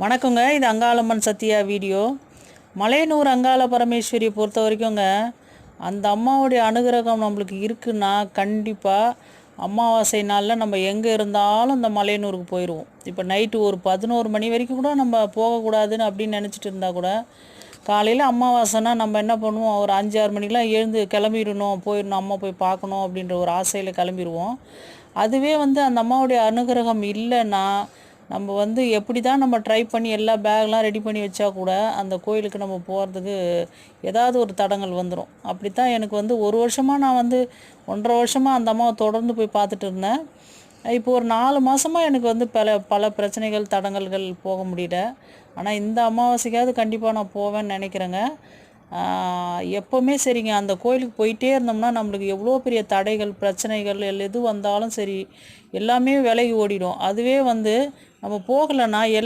வணக்கங்க இது அங்காளம்மன் சத்யா வீடியோ. மலையனூர் அங்காள பரமேஸ்வரியை பொறுத்த வரைக்குங்க அந்த அம்மாவுடைய அனுகிரகம் நம்மளுக்கு இருக்குன்னா கண்டிப்பாக அமாவாசை நாளில் நம்ம எங்கே இருந்தாலும் இந்த மலையனூருக்கு போயிடுவோம் இப்போ நைட்டு ஒரு பதினோரு மணி வரைக்கும் கூட நம்ம போகக்கூடாதுன்னு அப்படின்னு நினச்சிட்டு இருந்தால் கூட காலையில் அமாவாசைனா நம்ம என்ன பண்ணுவோம் ஒரு அஞ்சு ஆறு மணிக்கெலாம் எழுந்து கிளம்பிடணும் போயிடணும் அம்மா போய் பார்க்கணும் அப்படின்ற ஒரு ஆசையில் கிளம்பிடுவோம். அதுவே வந்து அந்த அம்மாவுடைய அனுகிரகம் இல்லைன்னா நம்ம வந்து எப்படி தான் நம்ம ட்ரை பண்ணி எல்லா பேக்லாம் ரெடி பண்ணி வச்சா கூட அந்த கோயிலுக்கு நம்ம போகிறதுக்கு ஏதாவது ஒரு தடங்கள் வந்துடும் அப்படி தான் எனக்கு வந்து ஒரு வருஷமாக நான் வந்து ஒன்றரை வருஷமாக அந்த அம்மாவை தொடர்ந்து போய் பார்த்துட்டு இருந்தேன். இப்போ ஒரு நாலு மாதமாக எனக்கு வந்து பல பல பிரச்சனைகள் தடங்கல்கள் போக முடியல. ஆனால் இந்த அமாவாசைக்காவது கண்டிப்பாக நான் போவேன்னு நினைக்கிறேங்க. எப்போவுமே சரிங்க. அந்த கோயிலுக்கு போயிட்டே இருந்தோம்னா நம்மளுக்கு எவ்வளோ பெரிய தடைகள் பிரச்சனைகள் எல் எது வந்தாலும் சரி எல்லாமே விலகி ஓடிடும். அதுவே வந்து நம்ம போகலைன்னா எல்லா